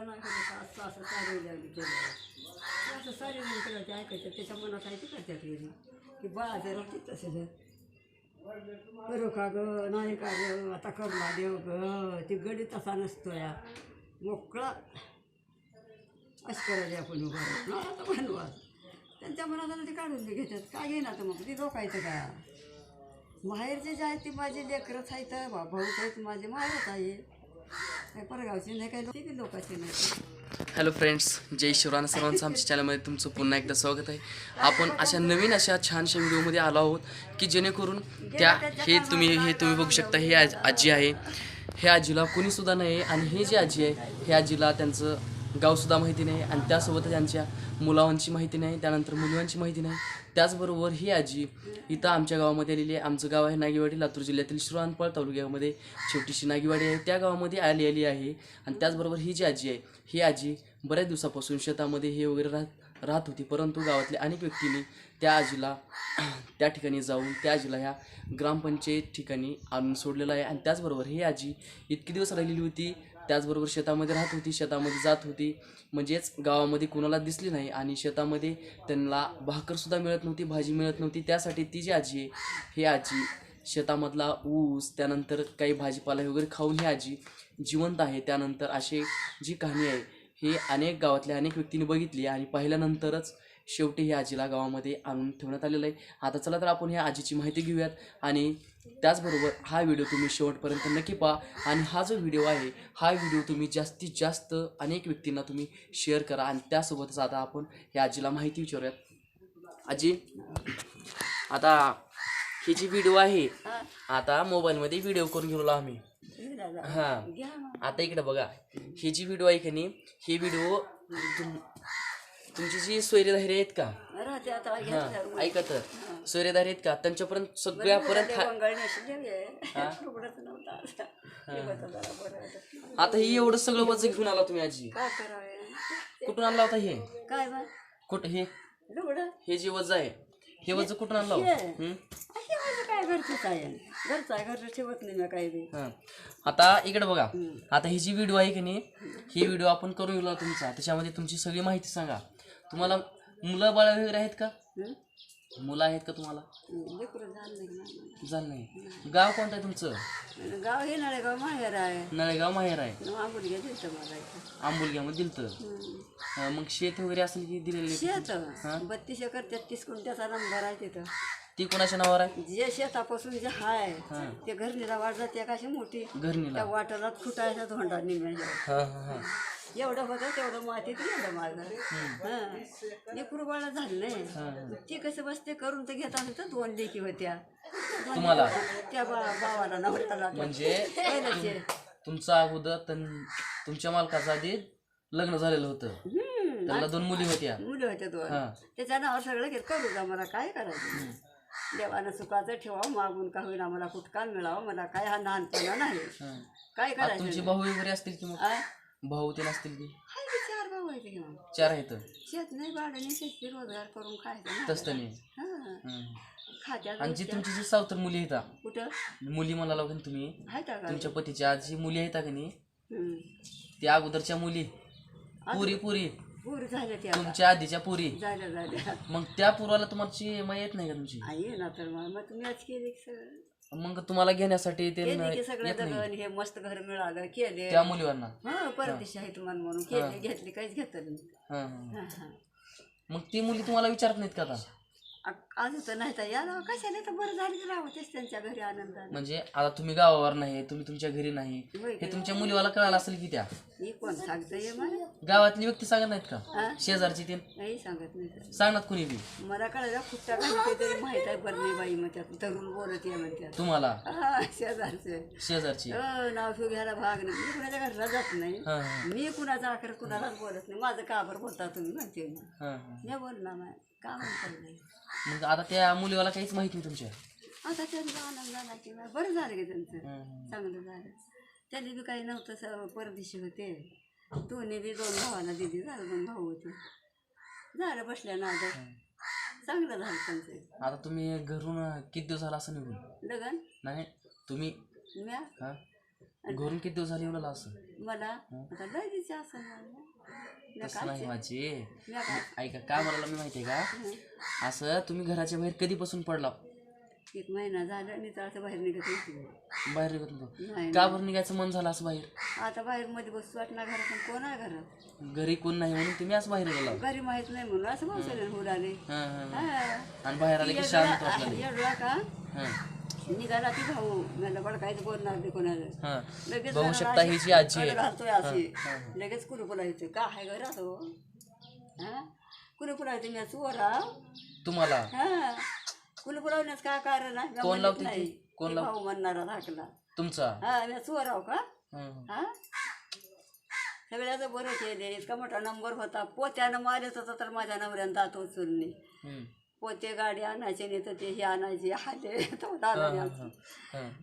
नाही असं असं चालू लागली केलं असं सारी लागली ते ऐकायचं त्याच्या मनात आहे ते करतात गेली की बाळाचं राहते तसं करू का ग नाही का ग आता करला देव ग ते गडी तसा नसतो या मोकळा असं करायचं आपण उभार राहू. ना आता त्यांच्या मनात ते काढून ते घेतात काय घेणार तर मग ती लोकायचं का बाहेरचे जे आहेत ते माझे लेकरच आहेत बा भाऊच आहेत माझे माहेरच आहे हॅलो फ्रेंड्स जय शिवरान सर्वांचं. आमच्या चॅनलमध्ये तुमचं पुन्हा एकदा स्वागत आहे. आपण अशा नवीन अशा छानशा व्हिडिओमध्ये आलो आहोत की जेणेकरून त्या हे तुम्ही हे तुम्ही बघू शकता. हे आज आजी आहे. हे आजीला कोणीसुद्धा नाही आहे आणि हे जे आजी आहे हे आजीला त्यांचं गावसुद्धा माहिती नाही आणि त्यासोबत त्यांच्या मुलांची माहिती नाही त्यानंतर मुलांची माहिती नाही. त्याचबरोबर ही आजी इथं आमच्या गावामध्ये आलेली आहे. आमचं गाव आहे नागेवाडी लातूर जिल्ह्यातील शिरोहानपळ तालुक्यामध्ये छोटीशी नागेवाडी आहे. त्या गावामध्ये आलेली आहे आणि त्याचबरोबर ही जी आजी आहे ही आजी बऱ्याच दिवसापासून शेतामध्ये हे वगैरे राहत राहत होती. परंतु गावातल्या अनेक व्यक्तींनी त्या आजीला त्या ठिकाणी जाऊन त्या आजीला ह्या ग्रामपंचायत ठिकाणी आणून सोडलेलं आहे. आणि त्याचबरोबर ही आजी इतकी दिवस राहिलेली होती त्याचबरोबर शेतामध्ये राहत होती शेतामध्ये जात होती. म्हणजेच गावामध्ये कुणाला दिसली नाही आणि शेतामध्ये त्यांना भाकरसुद्धा मिळत नव्हती भाजी मिळत नव्हती. त्यासाठी ती जी आजी आहे ही आजी शेतामधला ऊस त्यानंतर काही भाजीपाला वगैरे खाऊन ही आजी जिवंत आहे. त्यानंतर अशी जी कहाणी आहे हे अनेक गावातल्या अनेक व्यक्तींनी बघितली आणि पाहिल्यानंतरच शेवटी ही आजीला गावामध्ये आणून ठेवण्यात आलेलं आहे. आता चला तर आपण ह्या आजीची माहिती घेऊयात आणि त्याचबरोबर हा व्हिडिओ तुम्ही शेवटपर्यंत नक्की पहा. आणि हा जो व्हिडिओ आहे हा व्हिडिओ तुम्ही जास्तीत जास्त अनेक व्यक्तींना तुम्ही शेअर करा. आणि त्यासोबतच आता आपण या आजीला माहिती विचारूयात. आजी आता ही जी व्हिडिओ आहे आता मोबाईलमध्ये व्हिडिओ करून घेऊन आम्ही. हे. आता इकडे बघा. ही जी व्हिडिओ आहे की नाही ही व्हिडिओ तुमची जी सोयरेधारी आहेत का? राहते आता हां ऐका तर. सोयरेधारी आहेत का? त्यांच्यापर्यंत सगळ्यापर्यंत हा- नव्हता आता. हे. बघा जरा बरं वाटत. आता ही एवढं सगळं वजन घेऊन आला तुम्ही आजी. काय करावे? कुठून आणला होता हे? काय बा? कुठं हे? लुगडं? हे जे वज आहे हे वज कुठून आणलं हो? हे. अशी माझं काय घरचंच आहे? घरचं आहे घरचं ठेवत नाही मी काही बी. हां. आता इकडे बघा. आता ही जी व्हिडिओ आहे की नाही ही व्हिडिओ आपण करून गेलो तुमचा. त्याच्यामध्ये तुमची सगळी माहिती सांगा. तुम्हाला मुलं बाळ वगैरे आहेत का? मुलं आहेत का तुम्हाला? लेकरं झालं नाही ना. झालं नाही. गाव कोणतं आहे तुमचं? गाव हे नाळेगाव माहेर आहे. नळेगाव माहेर आहे. मला इथं. आंबुलग्यामध्ये दिलतं. अं, मग शेत वगैरे असेल की दिलेले शेत? बत्तीस एकर तेहतीस कोणत्याचा नंबर आहे तिथं. ती कोणाच्या नावावर आहे? जे शेतापासून जे हाय ते घरणीला वाट जाते कशी मोठी? घरणीला. त्या वाटाला फुटायचा धोंडा निघायचा हां हां हां. एवढं होतं तेवढं मातीत गेलं माझं हां. लेकरू बाळा झालं नाही. ते कसं बसते करून तर घेत असं तर दोन लेकी होत्या. दोन तुम्हाला? त्या बा भावाला नवऱ्याला म्हणजे पहिल्याचे तुमचा अगोदर तन- तुमच्या मालकाचं आधी लग्न झालेलं होतं. हम्म. त्याला दोन मुली होत्या. मुलं होते दोन. हां. त्याच्या नावावर सगळं घेत करू का मला काय करायचं? देवानं सुखाचं ठेवावं मागून का होईना मला कुठका मिळावं मला काय हा लहानपणा नाही. हां. काय आता करायचं? तुमचे भाऊ वगैरे असतील की मग? आ? भाऊ ते नसतील की? हाय की चार भाऊ आहेत की मग? चार आहेत. शेत नाही भाड्याने शेती रोजगार करून खायचं ना. तसं नाही. हां. खात्यात आणि जी तुमची जी सावतर मुली आहेत कुठं? मुली म्हणाला का तुम्ही. का तुमच्या पतीच्या जी मुली आहेत का नाही? हम्म. त्या अगोदरच्या मुली. पुरी पुरी. पूर झाल्या त्या आता. तुमच्या आधीच्या पुरी. झाल्या झाल्या. मग त्या पुराला मग येत नाही का तुमची? आई ना तर मग मग तुम्ही आज केली की सगळं? मग तुम्हाला घेण्यासाठी ते केले न- की सगळं येत नाही. दगड हे मस्त घर मिळालं केले. त्या मुलीवरना. हा परदेशी आहेत मन म्हणून. केले घेतली काहीच घेतलं नाही. हां हां. हा, हा. मग ती मुली तुम्हाला विचारत नाहीत का आता? आज होतं नाही तर या राव कशाला तर बरं झालं की राहतेच त्यांच्या घरी आनंदाने. म्हणजे आता तुम्ही गावावर नाही तुम्ही तुमच्या घरी नाही. होय हे तुमच्या मुलीवाला कळालं असेल की त्या? मी कोण सांगतंय मला? गावातली व्यक्ती सांगत नाहीत का? हा? शेजारची ते? नाही सांगत नाही तर. सांगणार कुणी बी? मला कळायला खुट्टा घालते तरी माहीत आहे बरणी बाई म्हणतात तरुण बोलत ये म्हणतात तुम्हाला? हा शेजारचे. शेजारची. अ, नाव ठेव घ्यायला भाग नाही. मी कुणाच्या घरला जात नाही. हां हां. मी कुणाचा आकर कुणालाच बोलत नाही. माझं का बरं बोलता तुम्ही म्हणते ना हां हां. बोलणार नाही का म्हणता नाही मग आता त्या मुलीवाला काहीच माहीत नाही तुमच्या. आता त्यांचा आनंद झाला की नाही. बरं झालं की त्यांचं. चांगलं झालं. त्यांनी बी काही नव्हतं स परदेशी होते. दोन्ही बी दोन भावाला दिदी झालं दोन भाऊ होते. झालं बसल्या ना चांगलं झालं त्यांचं. आता तुम्ही घरून अं, किती दिवस झाला असं निघून? लगन नाही तुम्ही? म्या हां? घरून किती दिवस झाले एवढं असं मला आता लय दिवशी असं मला. तसं नाही माझी ऐका काय म्हणाला मी माहितीये का? असं तुम्ही घराच्या बाहेर कधीपासून पडला? एक महिना झाला मी तर असं बाहेर निघत होती बाहेर निघत नाही का बरं निघायचं मन झालं असं बाहेर? आता बाहेर मध्ये बसू वाटणार घरात कोण आहे घरात? घरी कोण नाही म्हणून तुम्ही असं बाहेर गेला. घरी माहीत नाही म्हणून असं पावसाळ्यात उडाले हां हां हा. आणि बाहेर आले की शांत वाटलं का? निघाला ती भाऊ. मला बडकायचं बोलणार नाही कोणाला. हां. लगेच बघू शकता ही जी आजी आहे. अशी. लगेच कुलुपुला येतो का आहे घरात हो हा? कुलुपुला येतो मी चोरा तुम्हाला? हा. कुलुपुलावण्यास काय कारण आहे? मी कोण म्हणत लावते ती? नाही. कोण ती लाव- भाऊ म्हणणारा धाकला. तुमचा? हा मी चोराव का? हं, हं. हा सगळ्याचं बरं केले. इतका मोठा नंबर होता. पोत्यानं मारत होता तर माझ्या नवऱ्यानं दात उचलणे हं. पोते गाडी आणायचे नाही तर ते हे आणायचे हाले.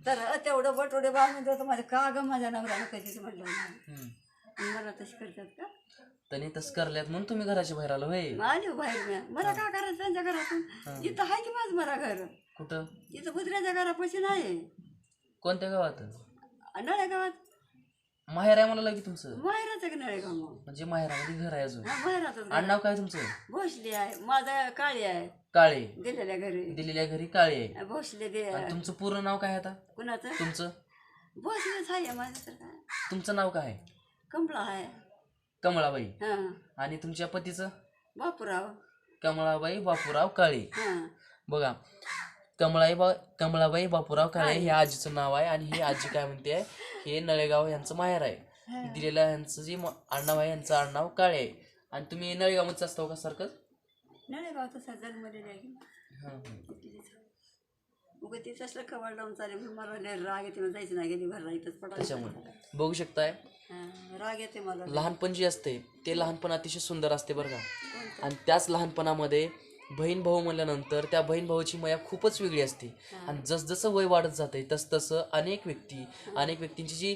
तर तेवढं बटोडे बांधून देतो माझ्या का ग माझ्या नवऱ्यानं कधीच म्हटलं नाही. आणि मला तशी करतात का? त्यांनी तसं करल्यात म्हणून तुम्ही घराच्या बाहेर आलो होय. आली बाहेर मी. मला काय करायचं त्यांच्या घरातून? इथं आहे की माझं मला घर? कुठं? इथं कुत्र्याच्या घरापाशी नाही कोणत्या गावात? नळ्या गावात माहेर आहे मला लगे तुमचं? बाहेरच की नळे गाव म्हणजे माहेरामध्ये घर आहे अजून. बाहेरातच आडनाव काय तुमचं? भोसली आहे माझा काळी आहे. काळे. दिलेल्या घरी. दिलेल्या घरी काळे. आहे भोसले आणि तुमचं पूर्ण नाव काय आता? कुणाचं? तुमचं? भोसलेच आहे माझं तर काय तुमचं नाव काय? आहे कंपळा आहे. कमळाबाई. हां. आणि तुमच्या पतीचं? बापूराव. कमळाबाई बापूराव काळे. हां. बघा कमळाई बा कमळाबाई बापूराव काळे हे आजीचं नाव आहे आणि ही आजी काय म्हणते हे नळेगाव यांचं माहेर आहे. दिलेलं यांचं जे म- आडनाव आहे यांचं आडनाव काळे आहे. आणि तुम्ही नळेगावमध्येच असतो का सारखं? नळेगाव तसा हं, हं. उगं कवाड लावून चालेल. म्हणून मला लय राग येते मला जायचं नाही गेली भरला इथंच पडायचं त्याच्यामुळे बघू शकताय. हां, राग येते मला. लहानपण जे असते ते लहानपण अतिशय सुंदर असते बरं का. आणि त्याच लहानपणामध्ये बहीण भाऊ म्हणल्यानंतर त्या बहीण भाऊची मया खूपच वेगळी असते. आणि जसजसं वय वाढत जाते तस तसं अनेक व्यक्ती अनेक व्यक्तींची जी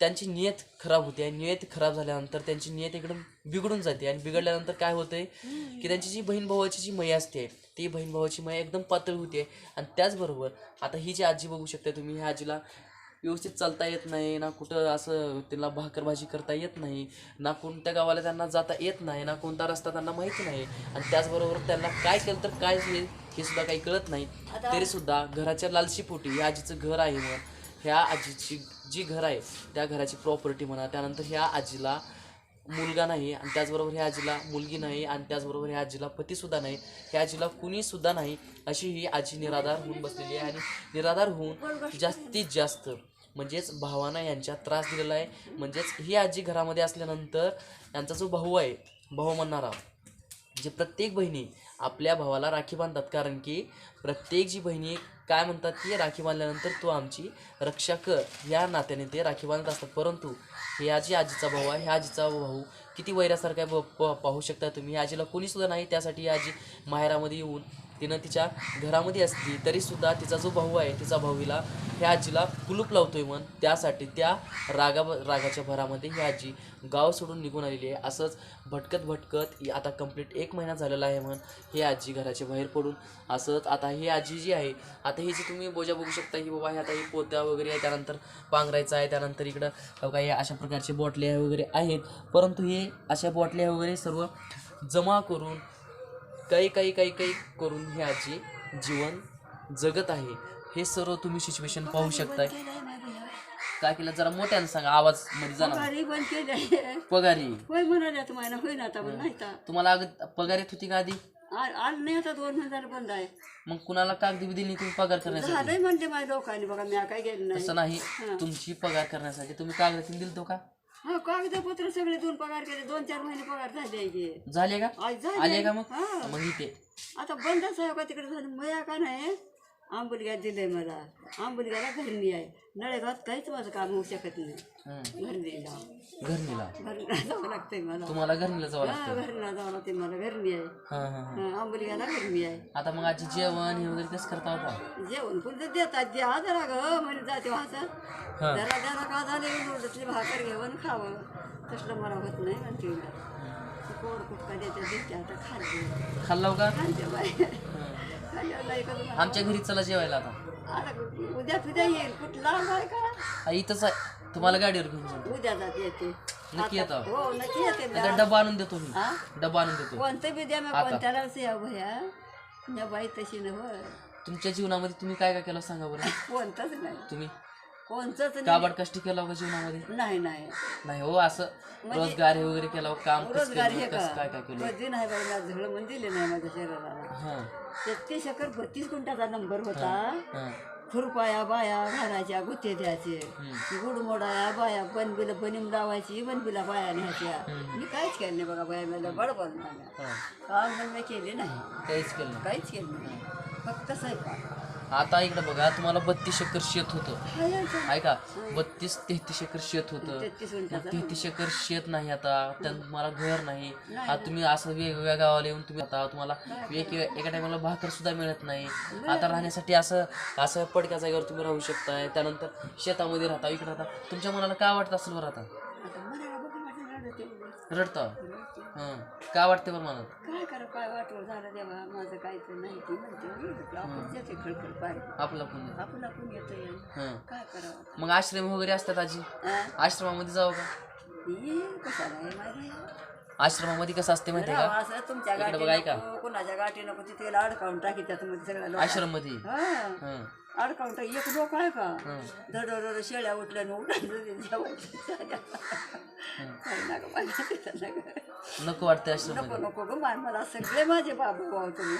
त्यांची नियत खराब होते आणि नियत खराब झाल्यानंतर त्यांची नियत एकदम बिघडून जाते आणि बिघडल्यानंतर काय होतंय की त्यांची जी बहीण भावाची जी मया असते ती बहीण भावाची मया एकदम पातळ होते. आणि त्याचबरोबर आता ही जी आजी बघू शकता तुम्ही ह्या आजीला व्यवस्थित चालता येत नाही ना कुठं असं त्यांना भाकर भाजी करता येत नाही ना कोणत्या गावाला त्यांना जाता येत नाही ना कोणता रस्ता त्यांना माहिती नाही. आणि त्याचबरोबर त्यांना काय केलं तर काय हे हे सुद्धा काही कळत नाही. तरी सुद्धा घराच्या लालशी पोटी ह्या आजीचं घर आहे मग ह्या आजीची जी घर आहे त्या घराची प्रॉपर्टी म्हणा त्यानंतर ह्या आजीला मुलगा नाही आणि त्याचबरोबर ह्या आजीला मुलगी नाही आणि त्याचबरोबर ह्या आजीला पतीसुद्धा नाही ह्या आजीला कुणीसुद्धा नाही अशी ही आजी निराधार होऊन बसलेली आहे आणि निराधार होऊन जास्तीत जास्त म्हणजेच भावांना यांच्या त्रास दिलेला आहे. म्हणजेच ही आजी घरामध्ये असल्यानंतर यांचा जो भाऊ आहे भाऊ म्हणणारा जे प्रत्येक बहिणी आपल्या भावाला राखी बांधतात. कारण की प्रत्येक जी बहिणी काय म्हणतात की राखी बांधल्यानंतर तू आमची रक्षा कर. या नात्याने ते राखी बांधत असतात. परंतु हे आजी आजीचा भाऊ आहे ह्या आजीचा भाऊ किती वैरासारखा ब- प- पाहू शकता तुम्ही. या आजीला कोणीसुद्धा नाही. त्यासाठी आजी माहेरामध्ये येऊन तिनं तिच्या घरामध्ये असली तरीसुद्धा तिचा जो भाऊ आहे तिचा भाऊला ह्या आजीला कुलूप लावतोय म्हण. त्यासाठी त्या रागा रागाच्या भरामध्ये ही आजी गाव सोडून निघून आलेली आहे. असंच भटकत भटकत ही आता कंप्लीट एक महिना झालेला आहे म्हण. ही आजी घराच्या बाहेर पडून असंच आता ही आजी जी आहे आता ही जी तुम्ही बोजा बघू शकता की बाबा हे आता ही पोत्या वगैरे आहे त्यानंतर पांघरायचं आहे त्यानंतर इकडं काही अशा प्रकारचे बॉटल्या वगैरे आहेत. परंतु हे अशा बॉटल्या वगैरे सर्व जमा करून काही काही काही काही करून ही आजी जीवन जगत आहे. हे सर्व तुम्ही सिच्युएशन पाहू शकताय. काय केलं? जरा मोठ्यानं सांगा आवाजमध्ये जाणार पगारी बंद केले पगारी. होय म्हणाले तुम्हाला होईना आता पण नाही तर. तुम्हाला अगं पगार येत होती का आधी? आ- नाही आता दोन महिने झालं बंद आहे. मग कुणाला कागदी दिली तुम्ही पगार करण्यासाठी? झालंय म्हणते माझ्या लोकांनी बघा मी काय गेलं नाही. तसं नाही. तुमची पगार करण्यासाठी तुम्ही कागदातीन दिलतो का? हा कागदपत्र सगळे दोन पगार केले दोन चार महिने पगार झाले की झाले का? आज झाले. आले का मग? हा. मग इथे. आता बंदच आहे का तिकडे झालं मया का नाही? आंबुलग्या दिलंय मला. आंबुलग्याला घरणी आहे. नळेगावात काहीच माझं काम होऊ शकत नाही. हं. घरणीला. घरणीला? घरला जावं लागतंय मला. तुम्हाला घरणीला जावं हा लागतं घरला जावं लागते मला. घरणी आहे. हां हां हां. हा, घरणी आहे. आता मग आजी जेवण हे वगैरे कसं करता होता जेवण पुढचं देतात. द्या जरा ग म्हणे जाते वाहतात हां. जरा जरा का झाले उलटली भाकर घेऊन खावं. तसलं मला होत नाही म्हणते कोड कुटका देते देते आता खाल्ली. खाल्लाव का? खाल्ले बाय. खाल्ल्यावर? आमच्या घरी चला जेवायला आता. आता उद्या तुझ्या येईल. कुठला आहे का? हा, इथंच आहे. तुम्हाला गाडीवर घेऊन जातो उद्या जात येते. नक्की आता- येतो हो नक्की येते मी. आता डबा आणून देतो मी. हा? डबा आणून देतो. कोणतं बी द्या मी आता. कोणत्यालाच या भया या? बाई तशी न हो तुमच्या जीवनामध्ये तुम्ही काय काय केलं सांगा बरं. कोणतंच नाही. तुम्ही? कोणतंच नाही. काबाड कष्ट केला का जीवनामध्ये? नाही नाही. नाही हो असं रोजगार हे वगैरे केलं काम कसं रोजगार हे केलं का? कसं काय काय केलं? कधी नाही बाई मला झळ म्हणून दिले नाही माझ्या शरीराला. हां. तेहतीस एकर बत्तीस गुंठाचा नंबर होता. हां. खुरपाया बाया घालायच्या गुत्ते द्यायचे. गुडमोडाया बाया बनबिला बनीम लावायची बनबिला बाया न्यायच्या. मी काहीच केलं नाही बघा बाया मला बडबड हां. काम पण मी केले नाही. काहीच केलं नाही. काहीच केलं नाही. फक्त स्वयंपाक. आता इकडे बघा तुम्हाला बत्तीस एकर शेत होतं. ऐका बत्तीस तेहतीस एकर शेत होतं. तेहतीस एकर शेत नाही आता त्यात तुम्हाला घर नाही. आता तुम्ही असं वेगवेगळ्या गावाला येऊन तुम्ही आता तुम्हाला एक एका टायमाला भाकर सुद्धा मिळत नाही. आता राहण्यासाठी असं असं पडक्या जागेवर तुम्ही राहू शकताय. त्यानंतर शेतामध्ये राहता इकडे राहता. तुमच्या मनाला काय वाटतं असेल बरं आता? रडतं? हां. काय वाटते बरं मनात? काय करा काय वाटवं झालं देवा माझं काहीच नाही ती म्हणते. आपण खळखळ पाहिजे आपला पण आपण आपण येतोय. हां. काय करावं मग आश्रम वगैरे असतात आजी? आ? आश्रमामध्ये जाऊ का? कशाला माहिती? आश्रमामध्ये कसं असते माहिती आहे का? असं तुमच्या इकडे गाठी ऐका. नको, कुणाच्या गाठी नको तिथे अडकावून टाकी त्याच्यामध्ये सगळ्या लोक आश्रममध्ये? हा. हां. अडकावून एक लोक आहे का? धड शेळ्या उठल्या नका वाटते आश्रमामध्ये नको नको ग मला सगळे माझे बाबा भाऊ तुम्ही.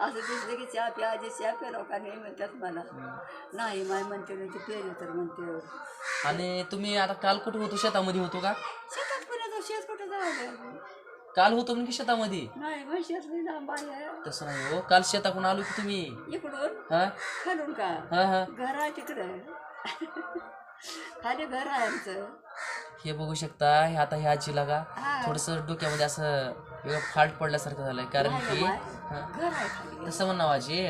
असं दिसलं की चहा प्या आजी चहा प्या लोकांनी म्हणतात मला. नाही माय म्हणते नाही ते पेरे तर म्हणते. आणि तुम्ही आता काल कुठे होतो? शेतामध्ये होतो का? शेतात पण शेत कुठं जावं काल होतो म्हणजे शेतामध्ये? नाही तसं नाही हो. काल शेताकडून आलो की तुम्ही. इकडून? हा? खालून का? हा हा. घर आहे तिकडं. खाली घर आहे आमचं. हे बघू शकता हे आता ह्या आजीला का हा. थोडस डोक्यामध्ये असं वेगळं फाल्ट पडल्यासारखं झालंय. कारण नाही की. हा, घर आहे खाली. तसं म्हणा आजी.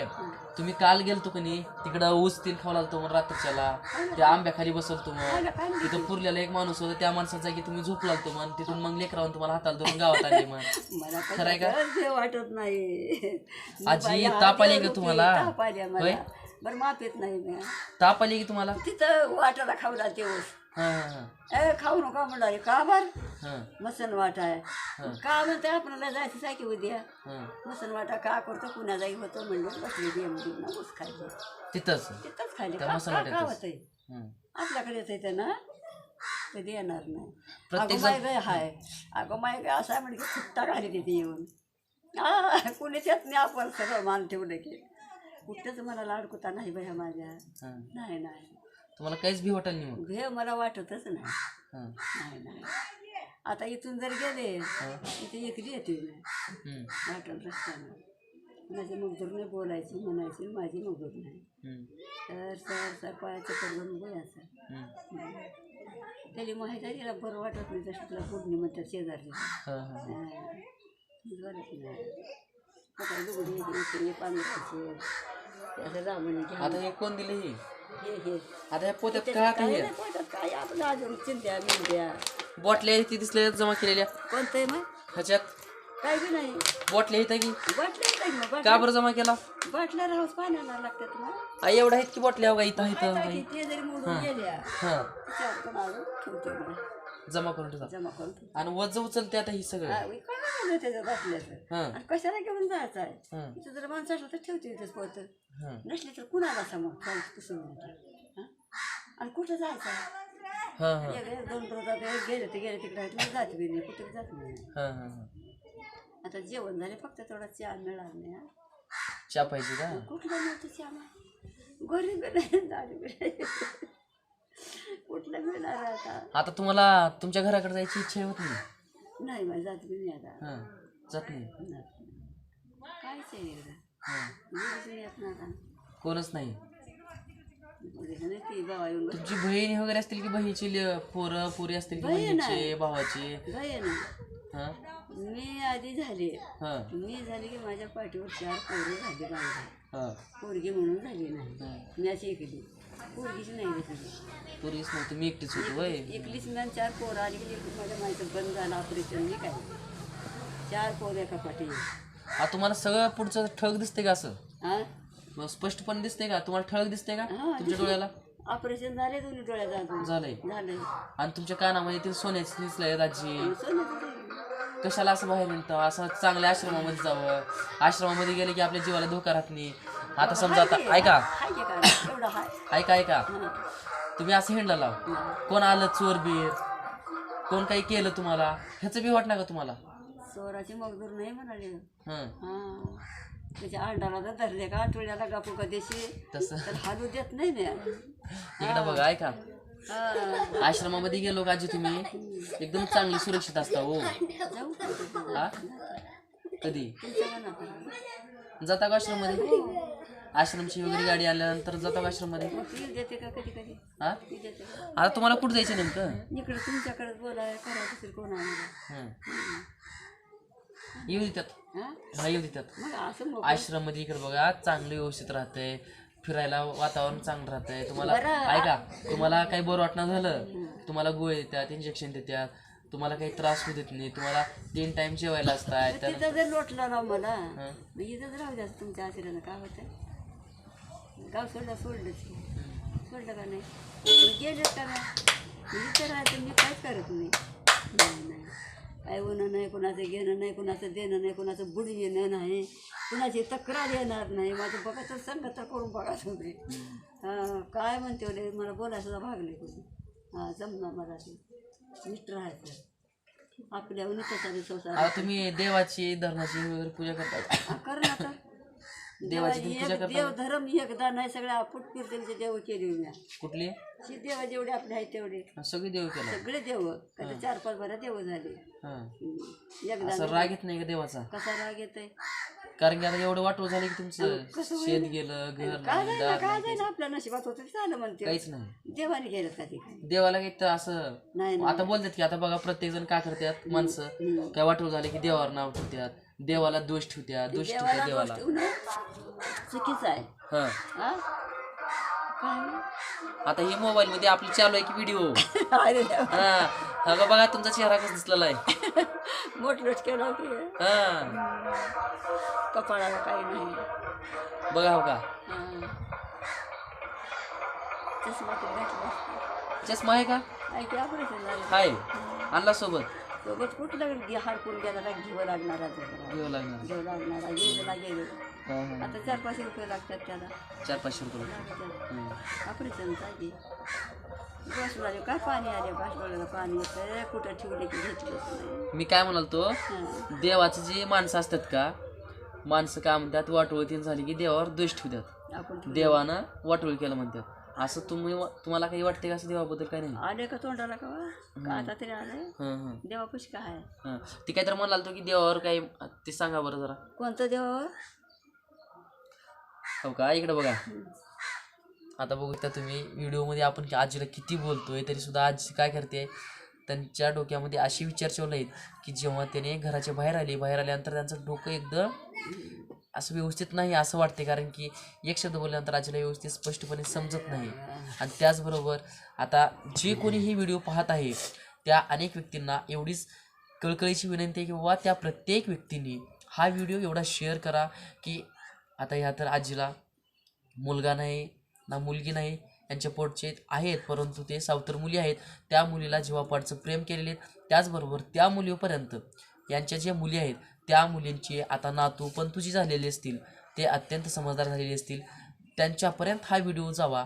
तुम्ही काल गेलतो का नाही तिकडं ऊस तीन खाऊ लागतो मग रात्रीच्याला. त्या आंब्याखाली बसलतो मग. तिथं पुरलेला एक माणूस होता त्या माणसाचा की तुम्ही झोप लागतो मग तिथून मग लेकरावून तुम्हाला हाताला धरून गावात आले मग खरं आहे का? वाटत नाही. आजी, ताप आली का तुम्हाला? ताप होय? मला बरं माफ येत नाही मी. ताप आली की तुम्हाला? तिथं वाटायला खाऊ लागते ऊस. ए खाऊ नका म्हणाले का बर? हा. मसन वाटा आहे. का म्हणते आपल्याला जायचं सायकी उद्या. हा. मसन वाटा का करतो? पुण्या जाई होतो म्हणलं बसली गेम ना ऊस खायचं तिथंच? तिथंच खायले. का का- का. होतंय. आपल्याकडे येत आहे ना? कधी येणार नाही. अगं माय गाय हाय. अगं माय गाय असं आहे म्हणजे फुट्टा घाली तिथे येऊन. हा कुणीच येत नाही आपण सगळं मान ठेवलं की. कुठंच मला लाडकुता नाही बाया माझ्या. नाही नाही. तुम्हाला काहीच भी वाटेल नाही मग? भेव मला वाटतच नाही. हा. नाही नाही. आता इथून जर गेले इथे एकली येते. मी. वाटत रस्त्यानं माझी मगदूर नाही बोलायची म्हणायची माझी मगदूर नाही. तर सर सर पायाचं पडलं बोलायचं हम्म. त्याला माहीत आहे तिला बरं वाटत नाही तसं तिला पोटणी म्हणतात शेजारची. हा, हा, हा. बरं नाही. आता त्याचं रामणी घ्या आता हे कोण दिले हे? हे हे आता ह्या पोत्यात काय आता हे नाही पोटात काय आपलं अजून चिंत्या मिंत्या बॉटल्या ती दिसल्या जमा केलेल्या. कोणतं आहे मग? ह्याच्यात. काय बी नाही. बॉटल्या आहेत की? बाटल्या येतात मग का बाटल्या बरं जमा केला? बाटल्या राहूस पाण्याला लागतात मग. आ, एवढ्या आहेत की बॉटल्या इथं इथं ते जरी मोडून गेल्या हा. त्याच्यावर पण अजून ठेवते मी जमा करून ठेवा. जमा करून. आणि वज उचलते आता ही सगळं. काय हा. आणि कशाला घेऊन जायचं आहे हा. इथं जर माणसं असलं तर ठेवते इथंच हा. नसली तर कुणाला समोर कसं आणि कुठं जायचं आहे? हा हा. एक- एक दोन एक गेले ते गेले तिकडे. जात बी नाही कुठे जात नाही. हा हा हा. आता जेवण झाले फक्त थोडा चहा मिळाला नाही हा. चहा पाहिजे का? कुठला मिळतो चहा? नाही बी. कुठलं मिळणार आता? आता तुम्हाला तुमच्या घराकडे जायची इच्छा होत नाही? नाही मला जात बी नाही आता. हा जात नाही. कायच आहे इकडं हा. मुलीच नाही येत ना आता. कोणच नाही. मुलीच नाही ती बाबा येऊन तुमची बहीण वगैरे असतील की बहिणीची ले- पोरं पुरी असतील की बहीण आहे. बहिणीचे भावाचे? ना हा? मी आधी झाले. हा. मी झाली की माझ्या पाठीवर चार पोरं झाली बांधा. हा. पोरगी म्हणून झाली नाही. हा. मी अशी एकली पोरगीच नाही नाही तुम्ही एकटीच होती वय. एकलीच चार पोरं आली माझ्या माहिती बंद झालं ऑपरेशन मी काय? चार पोरं एका पाठी. हा तुम्हाला सगळं पुढचं ठळक दिसते का असं? हा मग स्पष्टपणे दिसते का? तुम्हाला ठळक दिसते का हा, तुमच्या दिसते. डोळ्याला? ऑपरेशन झाले दोन्ही डोळ्यात अजून. झालंय. झालंय. आणि तुमच्या कानामध्ये ते सोन्याचे दिसलंय दाजी. झालं. कशाला असं बाहेर निघतं? असं चांगल्या आश्रमामध्ये जावं. आश्रमामध्ये गेले की आपल्या जीवाला धोका राहत नाही. आता समजा आता ऐका. ऐका ऐका. हं. तुम्ही असं हिंडला लाव. कोण आलं चोर बीर कोण काही केलं तुम्हाला? ह्याचं बी वाटणार का तुम्हाला? चोराची मगदूर नाही म्हणाले. हं. हा. त्याच्या अंडाला जर धरले का? आठवड्याला गापू कधीशी? तसं. तर हालू देत नाही मी इकडं बघा ऐका. हा. आश्रमामध्ये गेलो का आजी तुम्ही? एकदम चांगली सुरक्षित असता हो. जाऊ का? तिथे? हा? कधी. जाता का आश्रममध्ये? आश्रमची वगैरे गाडी आल्यानंतर जाता का आश्रममध्ये? मग ती देते का कधी कधी? हा? ती देते का? आता तुम्हाला कुठं जायचं नेमकं? इकडे तुमच्याकडे बोलाय कोण हं. येऊ देतात. हा? येऊ देतात. मग असं मग आश्रममध्ये इकडे बघा चांगलं व्यवस्थित राहतंय. फिरायला वातावरण चांगलं राहतंय. तुम्हाला. ऐका तुम्हाला काही बरं वाटणं झालं तुम्हाला गोळे देतात इंजेक्शन देतात तुम्हाला काही त्रास होऊ देत नाही तुम्हाला तीन टाइम जेवायला तर तिथं जर लोटला ना मला इथंच राहू द्या तुमच्या आश्रयानं काय होतं गाव सोडलं सोडलंच की. सोडलं का नाही? गेलेच का नाही? इथं राहायचं मी काहीच करत नाही. नाही नाही. काय होणं नाही कुणाचं घेणं नाही कुणाचं देणं नाही कुणाचं बुडी येणं नाही कुणाची तक्रार येणार नाही. माझं बघायचं संगत करून बघा तुम्ही हां काय म्हणते ओले मला बोलायला सुद्धा भागले कोणी हां जमणार मला ते. नीट राहायचं. आपल्या संसार. आता तुम्ही देवाची धर्माची वगैरे पूजा करता हा, कर ना आता. देवाची तुम्ही पूजा एक करता देव धर्म एकदा नाही सगळ्या फुट कीर्तनचे देव केले मी. कुठली? शी देव जेवढे आपले आहेत तेवढे. सगळी देव केलं. सगळे देव. चार पाच बऱ्या देव झाले. हां. हम्म. एकदा असं राग येत नाही का देवाचा? कसा राग येतोय? कारण की आता एवढं वाटव झालं की तुमचं शेत गेलं घर काय नाही जायना दार काय नाही जायना आपल्या नशिबात होतं ते झालं म्हणते. काहीच नाही. देवाने केलं का ते देवाला काही तर असं नाही आता बोलतात की आता बघा प्रत्येक जण काय करतात माणसं. काय वाटव झाले की देवावर नाव ठेवतात देवाला दोष ठेवत्यात दोष ठेवतात देवाला देवाला. चुकीचं आहे. हा. हा? काय? आता ही मोबाईल मध्ये आपली चालू आहे की व्हिडिओ. अरे देवा. हा. का बघा तुमचा चेहरा कसा दिसलेला आहे. मोठलोच केला की हा. कपाळाला काही नाही. बघा हो का हा. चष्मा तर घातला चष्मा आहे का? ऐकी ऑपरेशन झालं? हाय आणला सोबत? सोबत कुठलं घे हाडकून गेला का घेऊ लागणार आता घेऊ लागणार. घेऊ लागणार गेले हा, हा. आता चार पाचशे रुपये लागतात त्याला. चार पाचशे रुपये हम्म. ऑपरेशन पाहिजे काय पाणी आले भाषणाला पाणी येतं कुठं ठेवले की घेतलंच नाही मी काय म्हणाल तो देवाची जी माणसं असतात का माणसं काय म्हणतात वाटोळतीन झाली की देवावर दोष ठेवतात. आपण ठेवलं. देवानं वाटोळ केलं म्हणतात. असं तुम्ही तुम्हाला काही वाटते का असं देवाबद्दल काही नाही? आले का तोंडाला का आता तरी आलं? हं हं. देवापाशी काय आहे? हं. ती काहीतरी म्हणाल तो की देवावर काही ते सांगा बरं जरा. कोणतं देवावर? हो का? इकडे बघा. आता बघू त्या तुम्ही व्हिडिओमध्ये आपण आजीला किती बोलतोय आहे तरीसुद्धा आजी काय करते त्यांच्या डोक्यामध्ये असे विचार ठेवले आहेत की जेव्हा त्याने घराच्या बाहेर आले बाहेर आल्यानंतर त्यांचं डोकं एकदम असं व्यवस्थित नाही असं वाटते कारण की एक शब्द बोलल्यानंतर आजीला व्यवस्थित स्पष्टपणे समजत नाही. आणि त्याचबरोबर आता जे कोणी ही व्हिडिओ पाहत आहे त्या अनेक व्यक्तींना एवढीच कळकळीची विनंती आहे की बाबा त्या प्रत्येक व्यक्तीने हा व्हिडिओ एवढा शेअर करा की आता ह्या तर आजीला मुलगा नाही ना मुलगी नाही यांच्या पोटचे आहेत परंतु ते सावतर मुली आहेत. त्या मुलीला जीवापाडचं प्रेम केलेले आहेत त्याचबरोबर त्या मुलीपर्यंत यांच्या ज्या मुली आहेत त्या मुलींची आता नातू पण झालेले झालेली असतील ते अत्यंत समजदार झालेले असतील. त्यांच्यापर्यंत हा व्हिडिओ जावा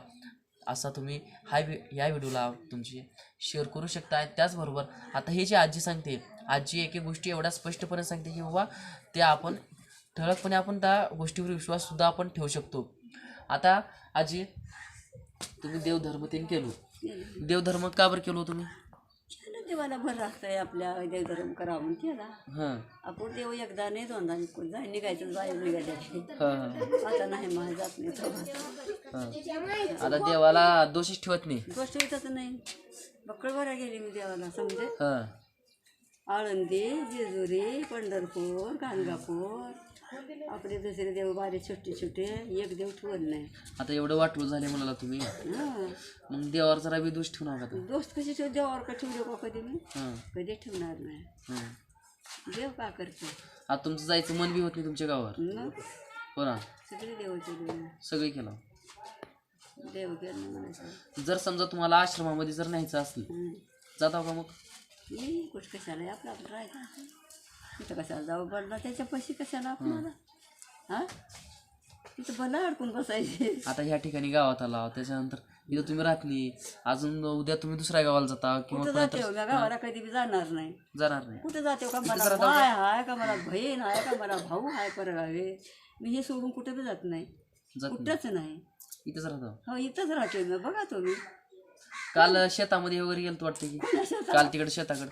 असा तुम्ही हा वि या व्हिडिओला तुमची शेअर करू शकता त्याचबरोबर आता हे जे आजी सांगते आजी एक एक गोष्टी एवढ्या स्पष्टपणे सांगते की बाबा ते आपण ठळकपणे आपण त्या गोष्टीवर विश्वाससुद्धा आपण ठेवू शकतो. आता आजी तुम्ही देवधर्म ते केलो. देवधर्म का बरं केलो तुम्ही? केलं देवाला भर असतंय आपल्या देवधर्म करावं म्हणून केला. हां. आपण देव एकदा नाही दोनदा जाय निघायचं बाहेर निघायचं. हां. हां आता नाही मला जात नाही. हां. आता देवाला दोषीच ठेवत नाही. गोष्ट होतच नाही. बक्कळ बऱ्या गेली मी देवाला समजे. हां. आळंदी जेजुरी पंढरपूर गाणगापूर. आपले दुसरे देव बारे छोटे छोटे एक देव ठेवत नाही. आता एवढं वाटलं झाले म्हणाला तुम्ही. हां. मग देवावर जरा बी दोष ठेवू नका तुम्ही. दोस्त कशी ठेव? देवावर का ठेवले का कधी मी? हां. कधी ठेवणार नाही. हां. देव का करतो? आता तुमचं जायचं मन बी होत नाही तुमच्या गावावर. मग? हो ना. सगळे देव केले सगळे केलं. देव म्हणायचं जर समजा तुम्हाला आश्रमामध्ये जर न्यायचं असलं हं. जाता का मग? कुठं कशाला? आपलं आपलं राहायचं. तिथं कशाला जाऊ बदला त्याच्या पैसे कशाला आपल्याला? हा? तिथं भला अडकून बसायचे. आता ह्या ठिकाणी गावात आला त्याच्यानंतर इथं तुम्ही राहली अजून उद्या तुम्ही दुसऱ्या गावाला जाता किंवा कुठं कोणाला जाते हो? मी गावाला कधी बी जाणार नाही. जाणार नाही. कुठं जाते हो? का मला राहता का? माय आहे का मला बहीण आहे का मला भाऊ आहे परगावे? मी हे सोडून कुठं बी जात नाही. जात नाही. कुठंच नाही. इथंच राहतो. हो इथंच राहते मी. बघा तुम्ही. काल शेतामध्ये वगैरे गेलतो वाटतं की? काल तिकडे शेताकडे.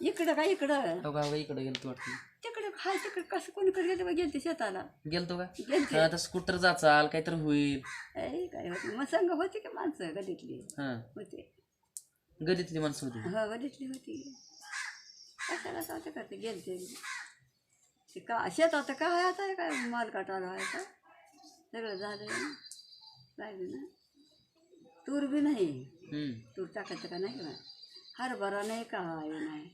इकडं का इकडं? हो का का इकडे गेलतो वाटतं. तिकडे हाय तिकडे कसं कोणीकडे गेले बा? गेलते शेताला. गेलतो का? गेलते. आता स्कूटर जाचाल काहीतरी होईल. ए, काय होती मग संघ होती का माणसं गलीतली? हां. होते. गलीतली माणसं होती. हो गलीतली होती. कशाला सावते करते गेलते. ते का शेतात काय आता काय माल काटाला आहे का? सगळं झालं ना? राहिलं ना? तूर बी नाही. हम्म. तूर टाकायचं का नाही का? हरभरा नाही का? हे नाही.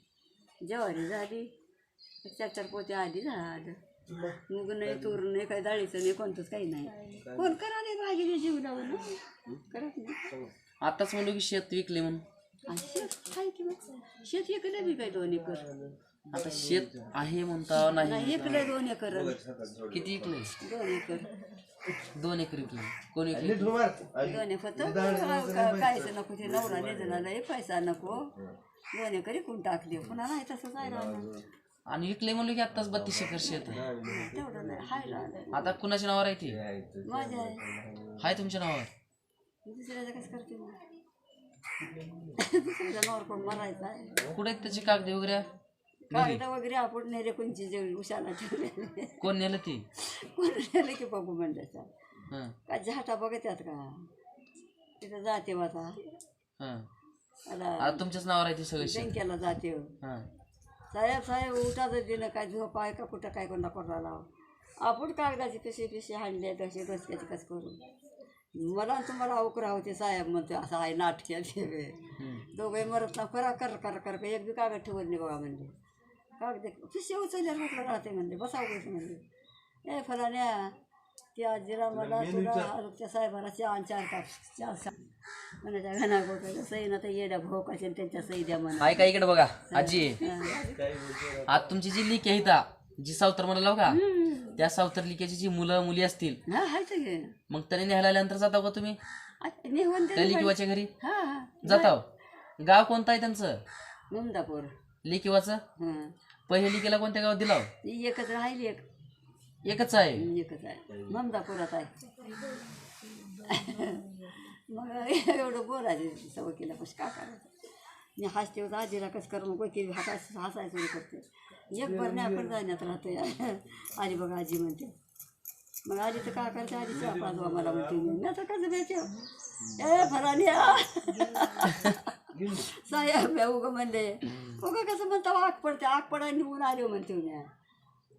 ज्वारी झाली. चार चार पोते आधी झालं मूग? नाही तूर नाही काही डाळीचं नाही कोणतंच काही नाही. कोण करा नाही भाजी जीव लावून करत नाही. आताच म्हणलो की शेत विकले म्हणून. आणि शेत आहे की मग? शेत इकडे बी काय दोन एकर? आता शेत आहे म्हणता नाही नाही इकडे दोन एकर. किती विकले? दोन एकर. दोन एकर विकले. कोण विकले? दोन एकर कायच नको ते नवरा निधला लय पैसा नको. दोन एकर इकून टाकले? पुन्हा नाही तसंच आहे राहणार आणि विकले म्हणलो की आताच बत्तीस एकर शेत आहे. तेवढं नाही. हाय राहणार आता कुणाच्या नावावर आहे ते? माझ्या आहे. आहे तुमच्या नावावर. दुसऱ्याचं कसं करते मग? दुसऱ्याचा नवर कोण मरायचा आहे? कुठे आहेत त्याचे कागद वगैरे? कागद वगैरे आपण नेले कोणची जेवढी उशाला ठेवले कोण नेलं ते? कोण नेले की बघू म्हणल्याचा हां. का झाटा बघत्यात का? तिथं जाते आता हां. आता तुमच्याच नावावर आहे ते सगळं शेत. बँकेला जाते. हां. साहेब साहेब उठाचं दिलं काय झोप आहे का? कुठं काय कोणा कोणाला आपण कागदाचे पिशे पिशे हाणले तसे रस्त्याचे कसं करू मला तुम्हाला अवकरा होते साहेब म्हणते असं आहे हम्म. दोघे मरत ना करा कर कर कर कर. एक बी कागद ठेवत नाही बघा म्हणले. कागद पिशे उचलल्यावर म्हटलं राहते म्हणले. बसावं कसं म्हणले. ए फलाण्या त्या आजीला मला तुला त्या साहेबाला चार चार काप चार चार म्हणायच्या घना गोट्याच्या सई ना तर येड्या भोकाच्या त्यांच्या सई द्या म्हणा. आहे का इकडे बघा आजी. हा. आज तुमची जी लिक आहे इथं जी सावतर म्हणाला का त्या सावतर लिकेची जी मुलं मुली असतील हा हाय ते मग त्याने न्यायला आल्यानंतर जाता का तुम्ही? निघून त्या ते लिकिवाच्या घरी? हा हा. जाता गाव कोणतं आहे त्यांचं? मुमदापूर लिकिवाचं हां. पहिले लिकेला कोणत्या गावात दिला ती एकच राहिली एक. एकच आहे. एकच आहे. ममदापुरात आहे. मग एवढं बोलायचं सवय केलं पण का करायचं? मी हसते होतं आजीला कसं कर? मग की हसायचं हसायचं सुरू करते. एक बरण्याकडे जाण्यात राहते आजी बघा आजी म्हणते. मग आजी तर का करते? आजी चहा पाजवा मला म्हणते. मी नाही तर कसं द्यायचं ए फरानिया साहेब उगं म्हणले उगं कसं म्हणता आग पडते आग पडायला निघून आले म्हणते. मी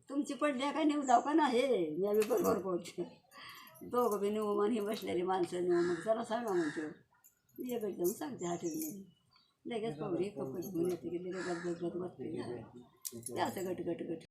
तुमची पडली आहे का नेऊ जाऊ का नाही मी आम्ही बरोबर बोलते दोघं बी नेऊ हे बसलेली माणसं नेऊ मग जरा सांगा म्हणतो ये एक एकदम सांगते हॉटेलमध्ये लगेच पाहुणे कपडे घेऊन येते की लगेच गत बसते ते असं गट गट गट